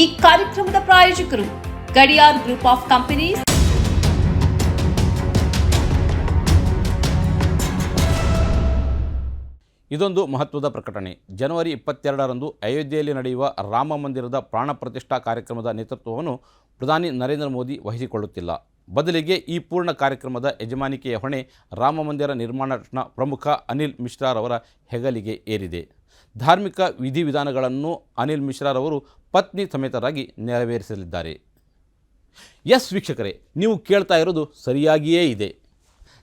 ಈ ಕಾರ್ಯಕ್ರಮದ ಪ್ರಾಯೋಜಕರು ಗಡಿಯಾರ್ ಗ್ರೂಪ್ ಆಫ್ ಕಂಪನೀಸ್. ಇದೊಂದು ಮಹತ್ವದ ಪ್ರಕಟಣೆ. ಜನವರಿ ಇಪ್ಪತ್ತೆರಡರಂದು ಅಯೋಧ್ಯೆಯಲ್ಲಿ ನಡೆಯುವ ರಾಮ ಮಂದಿರದ ಪ್ರಾಣ ಪ್ರತಿಷ್ಠಾ ಕಾರ್ಯಕ್ರಮದ ನೇತೃತ್ವವನ್ನು ಪ್ರಧಾನಿ ನರೇಂದ್ರ ಮೋದಿ ವಹಿಸಿಕೊಳ್ಳುತ್ತಿಲ್ಲ. ಬದಲಿಗೆ ಈ ಪೂರ್ಣ ಕಾರ್ಯಕ್ರಮದ ಯಜಮಾನಿಕೆಯ ಹೊಣೆ ರಾಮ ಮಂದಿರ ನಿರ್ಮಾಣ ಪ್ರಮುಖ ಅನಿಲ್ ಮಿಶ್ರಾರವರ ಹೆಗಲಿಗೆ ಏರಿದೆ. ಧಾರ್ಮಿಕ ವಿಧಿವಿಧಾನಗಳನ್ನು ಅನಿಲ್ ಮಿಶ್ರಾರವರು ಪತ್ನಿ ಸಮೇತರಾಗಿ ನೆರವೇರಿಸಲಿದ್ದಾರೆ. ಎಸ್ ವೀಕ್ಷಕರೇ, ನೀವು ಕೇಳ್ತಾ ಇರೋದು ಸರಿಯಾಗಿಯೇ ಇದೆ.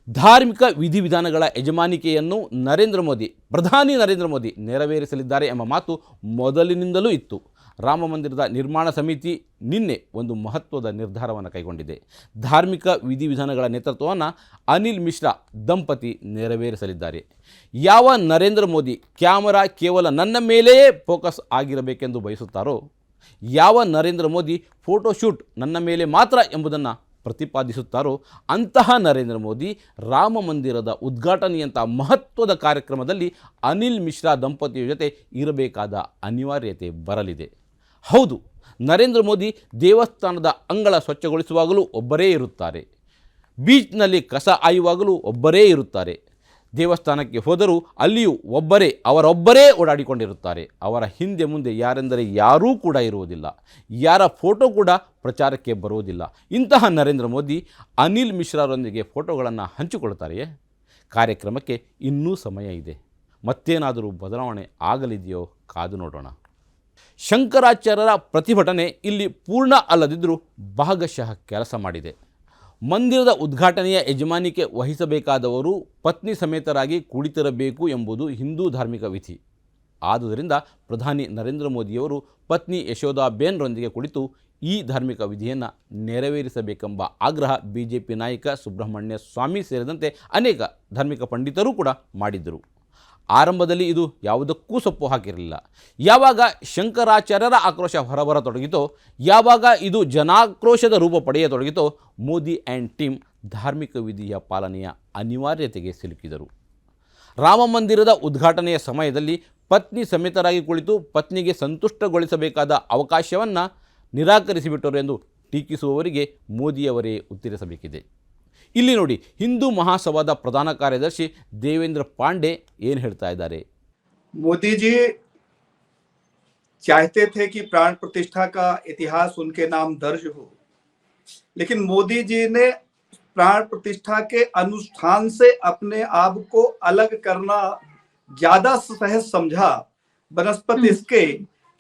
ಧಾರ್ಮಿಕ ವಿಧಿವಿಧಾನಗಳ ಯಜಮಾನಿಕೆಯನ್ನು ನರೇಂದ್ರ ಮೋದಿ, ಪ್ರಧಾನಿ ನರೇಂದ್ರ ಮೋದಿ ನೆರವೇರಿಸಲಿದ್ದಾರೆ ಎಂಬ ಮಾತು ಮೊದಲಿನಿಂದಲೂ ಇತ್ತು. ರಾಮ ಮಂದಿರದ ನಿರ್ಮಾಣ ಸಮಿತಿ ನಿನ್ನೆ ಒಂದು ಮಹತ್ವದ ನಿರ್ಧಾರವನ್ನು ಕೈಗೊಂಡಿದೆ. ಧಾರ್ಮಿಕ ವಿಧಿವಿಧಾನಗಳ ನೇತೃತ್ವವನ್ನು ಅನಿಲ್ ಮಿಶ್ರಾ ದಂಪತಿ ನೆರವೇರಿಸಲಿದ್ದಾರೆ. ಯಾವ ನರೇಂದ್ರ ಮೋದಿ ಕ್ಯಾಮರಾ ಕೇವಲ ನನ್ನ ಮೇಲೆಯೇ ಫೋಕಸ್ ಆಗಿರಬೇಕೆಂದು ಬಯಸುತ್ತಾರೋ ಯಾವ ನರೇಂದ್ರ ಮೋದಿ ಫೋಟೋಶೂಟ್ ನನ್ನ ಮೇಲೆ ಮಾತ್ರ ಎಂಬುದನ್ನು ಪ್ರತಿಪಾದಿಸುತ್ತಾರೋ ಅಂತಹ ನರೇಂದ್ರ ಮೋದಿ ರಾಮ ಮಂದಿರದ ಉದ್ಘಾಟನೆಯಂಥ ಮಹತ್ವದ ಕಾರ್ಯಕ್ರಮದಲ್ಲಿ ಅನಿಲ್ ಮಿಶ್ರಾ ದಂಪತಿಯ ಜೊತೆ ಇರಬೇಕಾದ ಅನಿವಾರ್ಯತೆ ಬರಲಿದೆ. ಹೌದು, ನರೇಂದ್ರ ಮೋದಿ ದೇವಸ್ಥಾನದ ಅಂಗಳ ಸ್ವಚ್ಛಗೊಳಿಸುವಾಗಲೂ ಒಬ್ಬರೇ ಇರುತ್ತಾರೆ. ಬೀಚ್ನಲ್ಲಿ ಕಸ ಆಯುವಾಗಲೂ ಒಬ್ಬರೇ ಇರುತ್ತಾರೆ. ದೇವಸ್ಥಾನಕ್ಕೆ ಹೋದರೂ ಅಲ್ಲಿಯೂ ಒಬ್ಬರೇ, ಅವರೊಬ್ಬರೇ ಓಡಾಡಿಕೊಂಡಿರುತ್ತಾರೆ. ಅವರ ಹಿಂದೆ ಮುಂದೆ ಯಾರೆಂದರೆ ಯಾರೂ ಕೂಡ ಇರುವುದಿಲ್ಲ. ಯಾರ ಫೋಟೋ ಕೂಡ ಪ್ರಚಾರಕ್ಕೆ ಬರುವುದಿಲ್ಲ. ಇಂತಹ ನರೇಂದ್ರ ಮೋದಿ ಅನಿಲ್ ಮಿಶ್ರಾರೊಂದಿಗೆ ಫೋಟೋಗಳನ್ನು ಹಂಚಿಕೊಳ್ತಾರೆಯೇ ಕಾರ್ಯಕ್ರಮಕ್ಕೆ ಇನ್ನೂ ಸಮಯ ಇದೆ. ಮತ್ತೇನಾದರೂ ಬದಲಾವಣೆ ಆಗಲಿದೆಯೋ ಕಾದು ನೋಡೋಣ. ಶಂಕರಾಚಾರ್ಯರ ಪ್ರತಿಭಟನೆ ಇಲ್ಲಿ ಪೂರ್ಣ ಅಲ್ಲದಿದ್ದರೂ ಭಾಗಶಃ ಕೆಲಸ ಮಾಡಿದೆ. ಮಂದಿರದ ಉದ್ಘಾಟನೆಯ ಯಜಮಾನಿಕೆ ವಹಿಸಬೇಕಾದವರು ಪತ್ನಿ ಸಮೇತರಾಗಿ ಕುಳಿತಿರಬೇಕು ಎಂಬುದು ಹಿಂದೂ ಧಾರ್ಮಿಕ ವಿಧಿ. ಆದುದರಿಂದ ಪ್ರಧಾನಿ ನರೇಂದ್ರ ಮೋದಿಯವರು ಪತ್ನಿ ಯಶೋಧಾಬೇನ್ರೊಂದಿಗೆ ಕುಳಿತು ಈ ಧಾರ್ಮಿಕ ವಿಧಿಯನ್ನು ನೆರವೇರಿಸಬೇಕೆಂಬ ಆಗ್ರಹ ಬಿ ಜೆ ನಾಯಕ ಸುಬ್ರಹ್ಮಣ್ಯ ಸ್ವಾಮಿ ಸೇರಿದಂತೆ ಅನೇಕ ಧಾರ್ಮಿಕ ಪಂಡಿತರು ಕೂಡ ಮಾಡಿದ್ದರು. ಆರಂಭದಲ್ಲಿ ಇದು ಯಾವುದಕ್ಕೂ ಸೊಪ್ಪು ಹಾಕಿರಲಿಲ್ಲ. ಯಾವಾಗ ಶಂಕರಾಚಾರ್ಯರ ಆಕ್ರೋಶ ಹೊರಬರತೊಡಗಿತೋ ಯಾವಾಗ ಇದು ಜನಾಕ್ರೋಶದ ರೂಪ ಪಡೆಯತೊಡಗಿತೋ ಮೋದಿ ಆ್ಯಂಡ್ ಟೀಮ್ ಧಾರ್ಮಿಕ ವಿಧಿಯ ಪಾಲನೆಯ ಅನಿವಾರ್ಯತೆಗೆ ಸಿಲುಕಿದರು. ರಾಮ ಮಂದಿರದ ಉದ್ಘಾಟನೆಯ ಸಮಯದಲ್ಲಿ ಪತ್ನಿ ಸಮೇತರಾಗಿ ಕುಳಿತು ಪತ್ನಿಗೆ ಸಂತುಷ್ಟಗೊಳಿಸಬೇಕಾದ ಅವಕಾಶವನ್ನು ನಿರಾಕರಿಸಿಬಿಟ್ಟರು ಎಂದು ಟೀಕಿಸುವವರಿಗೆ ಮೋದಿಯವರೇ ಉತ್ತರಿಸಬೇಕಿದೆ. ಇಲ್ಲಿ ನೋಡಿ ಹಿಂದೂ ಮಹಾಸಭಾದ ಪ್ರಧಾನ ಕಾರ್ಯದರ್ಶಿ ದೇವೇಂದ್ರ ಪಾಂಡೆ ಏನು ಹೇಳ್ತಾ ಇದ್ದಾರೆ मोदी जी चाहते थे कि प्राण प्रतिष्ठा का इतिहास उनके नाम दर्ज हो लेकिन मोदी जी ने प्राण प्रतिष्ठा के अनुष्ठान से अपने आप को अलग करना ज्यादा सहज समझा बनस्पत इसके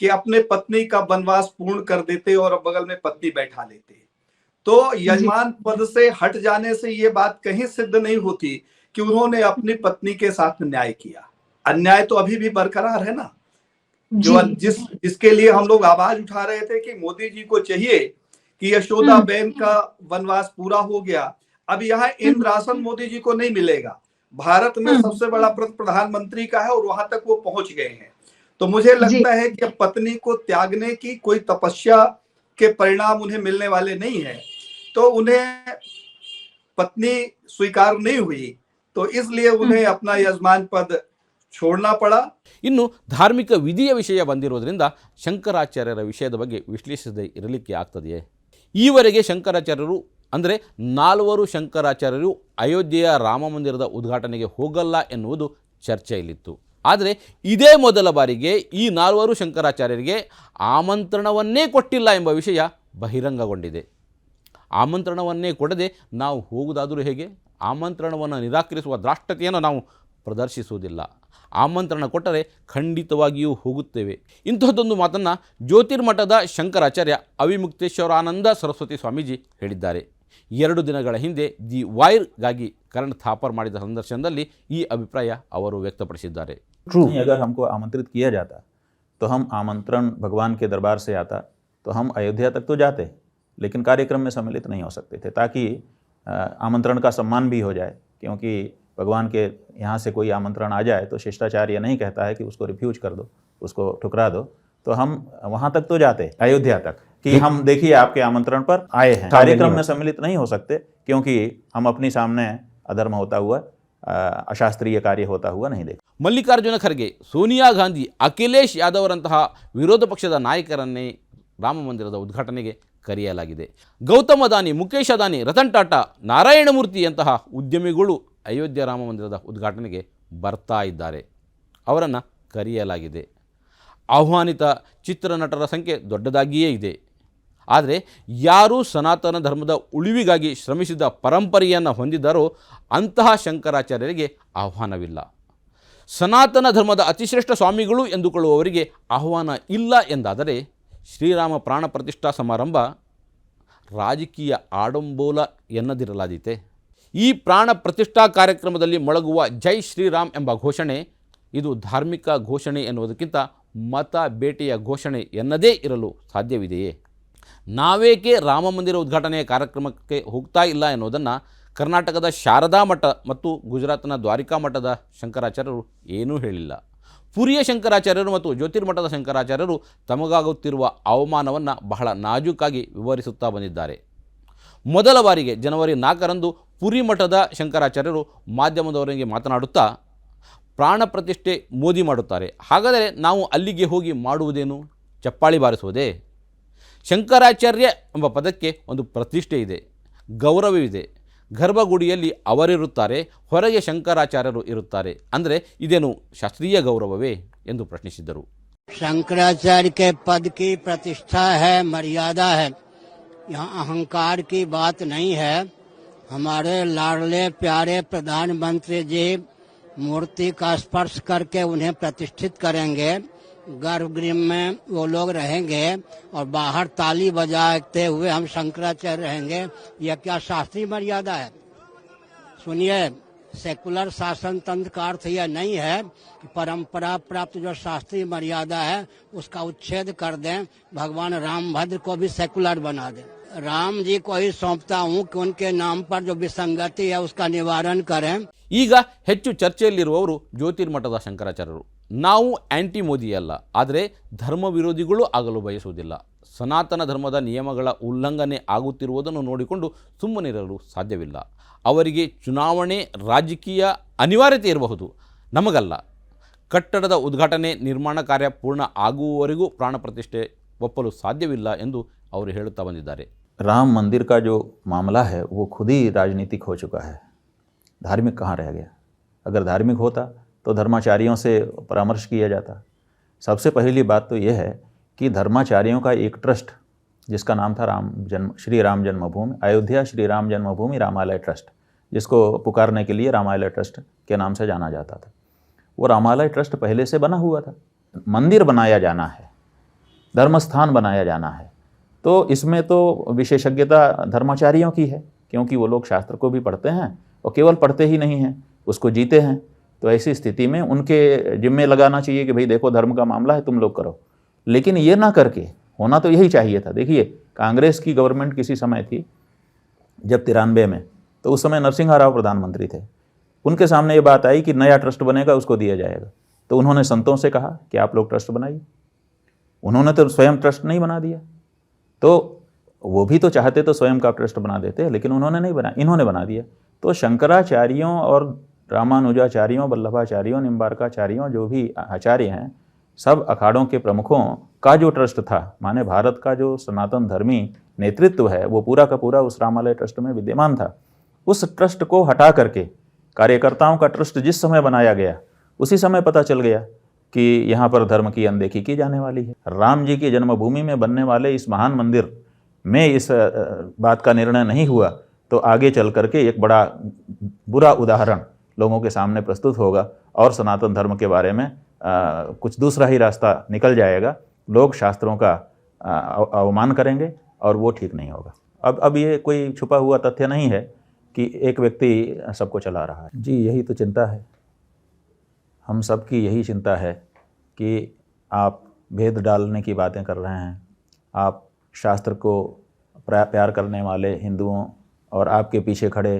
कि अपने पत्नी का वनवास पूर्ण कर देते और बगल में पत्नी बैठा लेते तो यजमान पद से हट जाने से ये बात कहीं सिद्ध नहीं होती कि उन्होंने अपनी पत्नी के साथ न्याय किया। अन्याय तो अभी भी बरकरार है ना? जो जिस जिसके लिए हम लोग आवाज़ उठा रहे थे कि मोदी जी को चाहिए कि यशोदा बहन का वनवास पूरा हो गया। अब यहाँ इंद्रासन मोदी जी को नहीं मिलेगा। भारत में सबसे बड़ा प्रधानमंत्री का है और वहाँ तक वो पहुँच गए हैं। तो मुझे लगता है कि पत्नी को त्यागने की कोई तपस्या के परिणाम उन्हें मिलने वाले नहीं है तो उन्हें पत्नी स्वीकार नहीं हुई तो इसलिए उन्हें अपना यजमान पद छोड़ना पड़ा ಇನ್ನು ಧಾರ್ಮಿಕ ವಿಧಿಯ ವಿಷಯ ಬಂದಿರೋದ್ರಿಂದ ಶಂಕರಾಚಾರ್ಯರ ವಿಷಯದ ಬಗ್ಗೆ ವಿಶ್ಲೇಷಿಸದೇ ಇರಲಿಕ್ಕೆ ಆಗ್ತದೆಯೇ ಈವರೆಗೆ ಶಂಕರಾಚಾರ್ಯರು ಅಂದರೆ ನಾಲ್ವರು ಶಂಕರಾಚಾರ್ಯರು ಅಯೋಧ್ಯೆಯ ರಾಮ ಮಂದಿರದ ಉದ್ಘಾಟನೆಗೆ ಹೋಗಲ್ಲ ಎನ್ನುವುದು ಚರ್ಚೆಯಲ್ಲಿತ್ತು ಆದರೆ ಇದೇ ಮೊದಲ ಬಾರಿಗೆ ಈ ನಾಲ್ವರು ಶಂಕರಾಚಾರ್ಯರಿಗೆ ಆಮಂತ್ರಣವನ್ನೇ ಕೊಟ್ಟಿಲ್ಲ ಎಂಬ ವಿಷಯ ಬಹಿರಂಗಗೊಂಡಿದೆ. ಆಮಂತ್ರಣವನ್ನೇ ಕೊಡದೆ ನಾವು ಹೋಗುವುದಾದರೂ ಹೇಗೆ? ಆಮಂತ್ರಣವನ್ನು ನಿರಾಕರಿಸುವ ದ್ರಾಷ್ಟತೆಯನ್ನು ನಾವು ಪ್ರದರ್ಶಿಸುವುದಿಲ್ಲ. ಆಮಂತ್ರಣ ಕೊಟ್ಟರೆ ಖಂಡಿತವಾಗಿಯೂ ಹೋಗುತ್ತೇವೆ. ಇಂತಹದ್ದೊಂದು ಮಾತನ್ನು ಜ್ಯೋತಿರ್ಮಠದ ಶಂಕರಾಚಾರ್ಯ ಅವಿಮುಕ್ತೇಶ್ವರಾನಂದ ಸರಸ್ವತಿ ಸ್ವಾಮೀಜಿ ಹೇಳಿದ್ದಾರೆ. ಎರಡು ದಿನಗಳ ಹಿಂದೆ ದಿ ವೈರ್ಗಾಗಿ ಕರಣ್ ಥಾಪರ್ ಮಾಡಿದ ಸಂದರ್ಶನದಲ್ಲಿ ಈ ಅಭಿಪ್ರಾಯ ಅವರು ವ್ಯಕ್ತಪಡಿಸಿದ್ದಾರೆ. नहीं अगर हमको आमंत्रित किया जाता तो हम आमंत्रण भगवान के दरबार से आता तो हम अयोध्या तक तो जाते लेकिन कार्यक्रम में सम्मिलित नहीं हो सकते थे ताकि आमंत्रण का सम्मान भी हो जाए क्योंकि भगवान के यहाँ से कोई आमंत्रण आ जाए तो शिष्टाचार ये नहीं कहता है कि उसको रिफ्यूज कर दो उसको ठुकरा दो तो हम वहाँ तक तो जाते अयोध्या तक कि हम देखिए आपके आमंत्रण पर आए हैं कार्यक्रम में सम्मिलित नहीं हो सकते क्योंकि हम अपनी सामने अधर्म होता हुआ ಅಶಾಸ್ತ್ರೀಯ ಕಾರ್ಯ ಹೋತಾ ಹೂವ ನಹಿದೆ. ಮಲ್ಲಿಕಾರ್ಜುನ ಖರ್ಗೆ, ಸೋನಿಯಾ ಗಾಂಧಿ, ಅಖಿಲೇಶ್ ಯಾದವ್ರಂತಹ ವಿರೋಧ ಪಕ್ಷದ ನಾಯಕರನ್ನೇ ರಾಮ ಮಂದಿರದ ಉದ್ಘಾಟನೆಗೆ ಕರೆಯಲಾಗಿದೆ. ಗೌತಮ ಅದಾನಿ ಮುಖೇಶ್ ಅದಾನಿ, ರತನ್ ಟಾಟಾ ನಾರಾಯಣಮೂರ್ತಿಯಂತಹ ಉದ್ಯಮಿಗಳು ಅಯೋಧ್ಯೆ ರಾಮ ಮಂದಿರದ ಉದ್ಘಾಟನೆಗೆ ಬರ್ತಾ ಇದ್ದಾರೆ. ಅವರನ್ನು ಕರೆಯಲಾಗಿದೆ. ಆಹ್ವಾನಿತ ಚಿತ್ರನಟರ ಸಂಖ್ಯೆ ದೊಡ್ಡದಾಗಿಯೇ ಇದೆ. ಆದರೆ ಯಾರು ಸನಾತನ ಧರ್ಮದ ಉಳಿವಿಗಾಗಿ ಶ್ರಮಿಸಿದ ಪರಂಪರೆಯನ್ನು ಹೊಂದಿದ್ದಾರೋ ಅಂತಹ ಶಂಕರಾಚಾರ್ಯರಿಗೆ ಆಹ್ವಾನವಿಲ್ಲ. ಸನಾತನ ಧರ್ಮದ ಅತಿಶ್ರೇಷ್ಠ ಸ್ವಾಮಿಗಳು ಎಂದುಕೊಳ್ಳುವವರಿಗೆ ಆಹ್ವಾನ ಇಲ್ಲ ಎಂದಾದರೆ ಶ್ರೀರಾಮ ಪ್ರಾಣ ಪ್ರತಿಷ್ಠಾ ಸಮಾರಂಭ ರಾಜಕೀಯ ಆಡಂಬೋಲ ಎನ್ನದಿರಲಾದೀತೆ. ಈ ಪ್ರಾಣ ಪ್ರತಿಷ್ಠಾ ಕಾರ್ಯಕ್ರಮದಲ್ಲಿ ಮೊಳಗುವ ಜೈ ಶ್ರೀರಾಮ್ ಎಂಬ ಘೋಷಣೆ ಇದು ಧಾರ್ಮಿಕ ಘೋಷಣೆ ಎನ್ನುವುದಕ್ಕಿಂತ ಮತ ಬೇಟೆಯ ಘೋಷಣೆ ಎನ್ನದೇ ಇರಲು ಸಾಧ್ಯವಿದೆಯೇ? ನಾವೇಕೆ ರಾಮ ಮಂದಿರ ಉದ್ಘಾಟನೆಯ ಕಾರ್ಯಕ್ರಮಕ್ಕೆ ಹೋಗ್ತಾ ಇಲ್ಲ ಎನ್ನುವುದನ್ನು ಕರ್ನಾಟಕದ ಶಾರದಾ ಮಠ ಮತ್ತು ಗುಜರಾತ್ನ ದ್ವಾರಿಕಾ ಮಠದ ಶಂಕರಾಚಾರ್ಯರು ಏನೂ ಹೇಳಿಲ್ಲ. ಪುರಿಯ ಶಂಕರಾಚಾರ್ಯರು ಮತ್ತು ಜ್ಯೋತಿರ್ಮಠದ ಶಂಕರಾಚಾರ್ಯರು ತಮಗಾಗುತ್ತಿರುವ ಅವಮಾನವನ್ನು ಬಹಳ ನಾಜೂಕಾಗಿ ವಿವರಿಸುತ್ತಾ ಬಂದಿದ್ದಾರೆ. ಮೊದಲ ಬಾರಿಗೆ ಜನವರಿ ನಾಲ್ಕರಂದು ಪುರಿ ಮಠದ ಶಂಕರಾಚಾರ್ಯರು ಮಾಧ್ಯಮದವರಿಗೆ ಮಾತನಾಡುತ್ತಾ, ಪ್ರಾಣ ಪ್ರತಿಷ್ಠೆ ಮೋದಿ ಮಾಡುತ್ತಾರೆ. ಹಾಗಾದರೆ ನಾವು ಅಲ್ಲಿಗೆ ಹೋಗಿ ಮಾಡುವುದೇನು? ಚಪ್ಪಾಳಿ ಬಾರಿಸುವುದೇ? ಶಂಕರಾಚಾರ್ಯ ಎಂಬ ಪದಕ್ಕೆ ಒಂದು ಪ್ರತಿಷ್ಠೆ ಇದೆ ಗೌರವವಿದೆ ಗರ್ಭಗುಡಿಯಲ್ಲಿ ಅವರಿರುತ್ತಾರೆ ಹೊರಗೆ ಶಂಕರಾಚಾರ್ಯರು ಇರುತ್ತಾರೆ ಅಂದರೆ ಇದೇನು ಶಾಸ್ತ್ರೀಯ ಗೌರವವೇ ಎಂದು ಪ್ರಶ್ನಿಸಿದರು शंकराचार्य के पद की प्रतिष्ठा है मर्यादा है यहाँ अहंकार की बात नहीं है हमारे लाडले प्यारे प्रधानमंत्री जी मूर्ति का स्पर्श करके उन्हें प्रतिष्ठित करेंगे गर्भगृह में वो लोग रहेंगे और बाहर ताली बजाते हुए हम शंकराचार्य रहेंगे यह क्या शास्त्रीय मर्यादा है सुनिए सेकुलर शासन तंत्र का अर्थ यह नहीं है कि परंपरा प्राप्त जो शास्त्रीय मर्यादा है उसका उच्छेद कर दें भगवान राम भद्र को भी सेकुलर बना दें राम जी को ही सौंपता हूँ कि उनके नाम पर जो विसंगति है उसका निवारण करें ಈಗ ಹೆಚ್ಚು ಚರ್ಚೆಯಲ್ಲಿರುವವರು ಜ್ಯೋತಿರ್ಮಠದ ಶಂಕರಾಚಾರ್ಯರು ನಾವು ಆ್ಯಂಟಿ ಮೋದಿ ಅಲ್ಲ ಆದರೆ ಧರ್ಮ ವಿರೋಧಿಗಳು ಆಗಲು ಬಯಸುವುದಿಲ್ಲ ಸನಾತನ ಧರ್ಮದ ನಿಯಮಗಳ ಉಲ್ಲಂಘನೆ ಆಗುತ್ತಿರುವುದನ್ನು ನೋಡಿಕೊಂಡು ಸುಮ್ಮನಿರಲು ಸಾಧ್ಯವಿಲ್ಲ ಅವರಿಗೆ ಚುನಾವಣೆ ರಾಜಕೀಯ ಅನಿವಾರ್ಯತೆ ಇರಬಹುದು ನಮಗಲ್ಲ ಕಟ್ಟಡದ ಉದ್ಘಾಟನೆ ನಿರ್ಮಾಣ ಕಾರ್ಯ ಪೂರ್ಣ ಆಗುವವರೆಗೂ ಪ್ರಾಣ ಪ್ರತಿಷ್ಠೆ ಒಪ್ಪಲು ಸಾಧ್ಯವಿಲ್ಲ ಎಂದು ಅವರು ಹೇಳುತ್ತಾ ಬಂದಿದ್ದಾರೆ राम मंदिर का जो मामला है वो खुद ही राजनीतिक हो चुका है धार्मिक कहाँ रह गया अगर धार्मिक होता तो धर्माचार्यों से परामर्श किया जाता। सबसे पहली बात तो यह है कि धर्माचार्यों का एक ट्रस्ट, जिसका नाम था राम जन्म, श्री राम जन्मभूमि, अयोध्या श्री राम जन्मभूमि रामालय ट्रस्ट, जिसको पुकारने के लिए रामालय ट्रस्ट के नाम से जाना जाता था। वो रामालय ट्रस्ट पहले से बना हुआ था। मंदिर बनाया जाना है, धर्मस्थान बनाया जाना है। तो इसमें तो विशेषज्ञता धर्माचार्यों की है, क्योंकि वो लोग शास्त्र को भी पढ़ते हैं और केवल पढ़ते ही नहीं हैं, उसको जीते हैं। तो ऐसी स्थिति में उनके जिम्मे लगाना चाहिए कि भाई देखो धर्म का मामला है, तुम लोग करो। लेकिन ये ना करके, होना तो यही चाहिए था। देखिए, कांग्रेस की गवर्नमेंट किसी समय थी, जब तिरानवे में तो उस समय नरसिंह राव प्रधानमंत्री थे। उनके सामने ये बात आई कि नया ट्रस्ट बनेगा, उसको दिया जाएगा। तो उन्होंने संतों से कहा कि आप लोग ट्रस्ट बनाइए। उन्होंने तो स्वयं ट्रस्ट नहीं बना दिया। तो वो भी तो चाहते तो स्वयं का ट्रस्ट बना देते, लेकिन उन्होंने नहीं बना, इन्होंने बना दिया। तो शंकराचार्यों और रामानुजाचार्यों, वल्लभाचार्यों, निम्बारकाचार्यों, जो भी आचार्य हैं, सब अखाड़ों के प्रमुखों का जो ट्रस्ट था, माने भारत का जो सनातन धर्मी नेतृत्व है, वो पूरा का पूरा उस रामालय ट्रस्ट में विद्यमान था। उस ट्रस्ट को हटा करके कार्यकर्ताओं का ट्रस्ट जिस समय बनाया गया, उसी समय पता चल गया कि यहाँ पर धर्म की अनदेखी की जाने वाली है। राम जी की जन्मभूमि में बनने वाले इस महान मंदिर में इस बात का निर्णय नहीं हुआ तो आगे चल करके एक बड़ा बुरा उदाहरण लोगों के सामने प्रस्तुत होगा और सनातन धर्म के बारे में अ, कुछ दूसरा ही रास्ता निकल जाएगा। लोग शास्त्रों का अवमान करेंगे और वो ठीक नहीं होगा। अब अब ये कोई छुपा हुआ तथ्य नहीं है कि एक व्यक्ति सबको चला रहा है। जी यही तो चिंता है। हम सब की यही चिंता है कि आप भेद डालने की बातें कर रहे हैं। आप शास्त्र को प्यार करने वाले हिंदुओं और आपके पीछे खड़े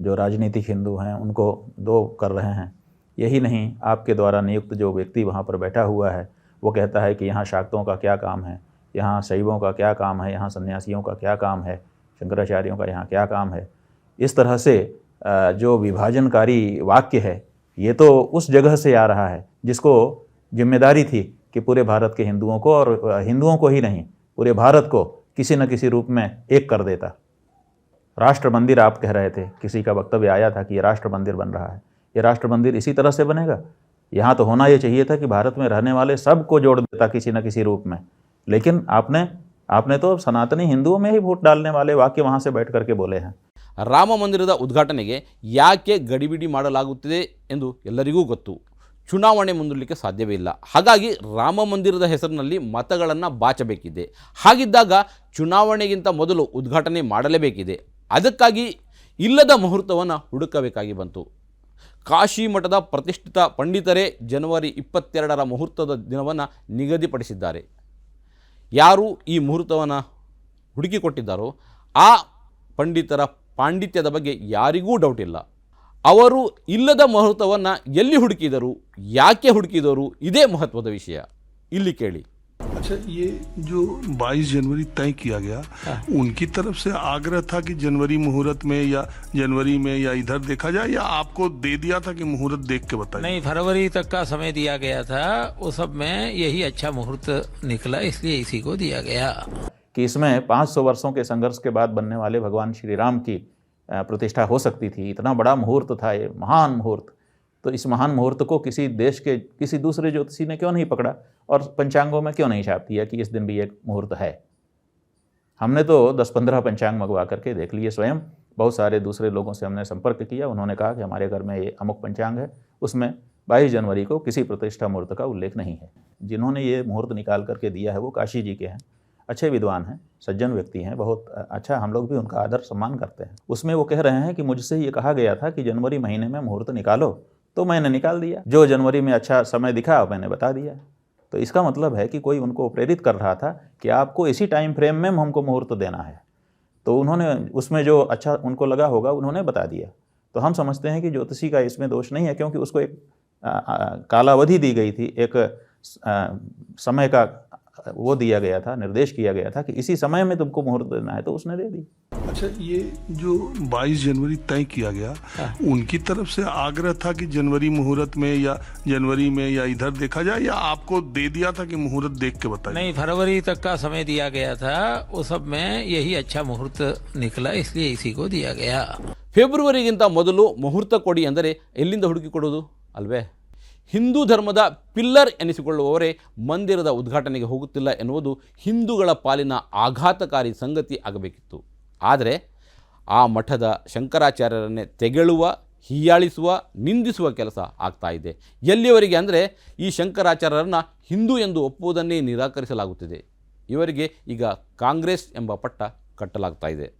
जो राजनीतिक हिंदू हैं, उनको दो कर रहे हैं। यही नहीं, आपके द्वारा नियुक्त जो व्यक्ति वहाँ पर बैठा हुआ है, वो कहता है कि यहाँ शाक्तों का क्या काम है, यहाँ शैवों का क्या काम है, यहाँ सन्यासियों का क्या काम है, शंकराचार्यों का यहाँ क्या काम है। इस तरह से जो विभाजनकारी वाक्य है, ये तो उस जगह से आ रहा है, जिसको ज़िम्मेदारी थी कि पूरे भारत के हिंदुओं को और हिंदुओं को ही नहीं, पूरे भारत को किसी न किसी रूप में एक कर देता। राष्ट्र मंदिर आप कह रहे थे किसी का वक्तव्य आया था कि ये राष्ट्र मंदिर बन रहा है ये राष्ट्र मंदिर इसी तरह से बनेगा यहाँ तो होना ये चाहिए था कि भारत में रहने वाले सबको जोड़ देता किसी न किसी रूप में लेकिन आपने आपने तो सनातनी हिंदुओं में ही वोट डालने वाले वाक्य वहाँ से बैठ करके बोले हैं ರಾಮ ಮಂದಿರದ ಉದ್ಘಾಟನೆಗೆ ಯಾಕೆ ಗಡಿಬಿಡಿ ಮಾಡಲಾಗುತ್ತಿದೆ ಎಂದು ಎಲ್ಲರಿಗೂ ಗೊತ್ತು ಚುನಾವಣೆ ಮುಂದೂಡಲಿಕ್ಕೆ ಸಾಧ್ಯವೇ ಇಲ್ಲ. ಹಾಗಾಗಿ ರಾಮ ಮಂದಿರದ ಹೆಸರಿನಲ್ಲಿ ಮತಗಳನ್ನು ಬಾಚಬೇಕಿದೆ. ಹಾಗಿದ್ದಾಗ ಚುನಾವಣೆಗಿಂತ ಮೊದಲು ಉದ್ಘಾಟನೆ ಮಾಡಲೇಬೇಕಿದೆ. ಅದಕ್ಕಾಗಿ ಇಲ್ಲದ ಮುಹೂರ್ತವನ್ನು ಹುಡುಕಬೇಕಾಗಿ ಬಂತು. ಕಾಶಿ ಮಠದ ಪ್ರತಿಷ್ಠಿತ ಪಂಡಿತರೇ ಜನವರಿ ಇಪ್ಪತ್ತೆರಡರ ಮುಹೂರ್ತದ ದಿನವನ್ನು ನಿಗದಿಪಡಿಸಿದ್ದಾರೆ. ಯಾರು ಈ ಮುಹೂರ್ತವನ್ನು ಹುಡುಕಿಕೊಟ್ಟಿದ್ದಾರೋ ಆ ಪಂಡಿತರ ಪಾಂಡಿತ್ಯದ ಬಗ್ಗೆ ಯಾರಿಗೂ ಡೌಟ್ ಇಲ್ಲ. ಅವರು ಇಲ್ಲದ ಮುಹೂರ್ತವನ್ನು ಎಲ್ಲಿ ಹುಡುಕಿದರು ಯಾಕೆ ಹುಡುಕಿದರು ಇದೇ ಮಹತ್ವದ ವಿಷಯ ಇಲ್ಲಿ ಕೇಳಿ अच्छा ये जो 22 जनवरी तय किया गया उनकी तरफ से आग्रह था कि जनवरी मुहूर्त में या जनवरी में या इधर देखा जाए या आपको दे दिया था कि मुहूर्त देख के बताइए नहीं फरवरी तक का समय दिया गया था उस सब में यही अच्छा मुहूर्त निकला इसलिए इसी को दिया गया कि इसमें 500 वर्षों के संघर्ष के बाद बनने वाले भगवान श्री राम की अ, प्रतिष्ठा हो सकती थी। इतना बड़ा मुहूर्त था ये, महान मुहूर्त। तो इस महान मुहूर्त को किसी देश के, किसी दूसरे ज्योतिषी ने क्यों नहीं पकड़ा? और पंचांगों में क्यों नहीं छाप दिया कि इस दिन भी एक मुहूर्त है? हमने तो 10-15 पंचांग मंगवा करके देख लिए स्वयं। बहुत सारे दूसरे लोगों से हमने संपर्क किया। उन्होंने कहा कि हमारे घर में ये अमुक पंचांग है। उसमें 22 जनवरी को किसी प्रतिष्ठा मुहूर्त का उल्लेख नहीं है। जिन्होंने ये मुहूर्त निकाल करके दिया है वो काशी जी के हैं। अच्छे विद्वान हैं, सज्जन व्यक्ति हैं, बहुत अच्छा हम लोग भी उनका आदर सम्मान करते हैं। उसमें वो कह रहे हैं कि मुझसे ये कहा गया था कि जनवरी महीने में मुहूर्त निकालो तो मैंने निकाल दिया। जो जनवरी में अच्छा समय दिखा, मैंने बता दिया। तो इसका मतलब है कि कोई उनको प्रेरित कर रहा था कि आपको इसी टाइम फ्रेम में हमको मुहूर्त देना है। तो उन्होंने उसमें जो अच्छा उनको लगा होगा, उन्होंने बता दिया। तो हम समझते हैं कि ज्योतिषी का इसमें दोष नहीं है, क्योंकि उसको एक कालावधि दी गई थी, एक समय का वो दिया गया था निर्देश किया गया था कि इसी समय में तुमको मुहूर्त देना है तो उसने दे दी अच्छा ये जो 22 जनवरी तय किया गया उनकी तरफ से आग्रह था कि जनवरी मुहूर्त में या जनवरी में या इधर देखा जाए या आपको दे दिया था कि मुहूर्त देख के बताइए नहीं फरवरी तक का समय दिया गया था उस सब में यही अच्छा मुहूर्त निकला इसलिए इसी को दिया गया ಫೆಬ್ರವರಿಗಿಂತ ಮೊದಲು ಮುಹೂರ್ತ ಕೊಡಿ ಎಂದರೆ ಎಲ್ಲಿಂದ ಹುಡುಕಿಕೊಡೋದು ಅಲ್ವೇ ಹಿಂದೂ ಧರ್ಮದ ಪಿಲ್ಲರ್ ಎನಿಸಿಕೊಳ್ಳುವವರೇ ಮಂದಿರದ ಉದ್ಘಾಟನೆಗೆ ಹೋಗುತ್ತಿಲ್ಲ ಎನ್ನುವುದು ಹಿಂದೂಗಳ ಪಾಲಿನ ಆಘಾತಕಾರಿ ಸಂಗತಿ ಆಗಬೇಕಿತ್ತು. ಆದರೆ ಆ ಮಠದ ಶಂಕರಾಚಾರ್ಯರನ್ನೇ ತೆಗೆಳುವ, ಹೀಯಾಳಿಸುವ, ನಿಂದಿಸುವ ಕೆಲಸ ಆಗ್ತಾ ಇದೆ. ಎಲ್ಲಿಯವರೆಗೆ ಅಂದರೆ ಈ ಶಂಕರಾಚಾರ್ಯರನ್ನು ಹಿಂದೂ ಎಂದು ಒಪ್ಪುವುದನ್ನೇ ನಿರಾಕರಿಸಲಾಗುತ್ತಿದೆ. ಇವರಿಗೆ ಈಗ ಕಾಂಗ್ರೆಸ್ ಎಂಬ ಪಟ್ಟ ಕಟ್ಟಲಾಗ್ತಾ ಇದೆ.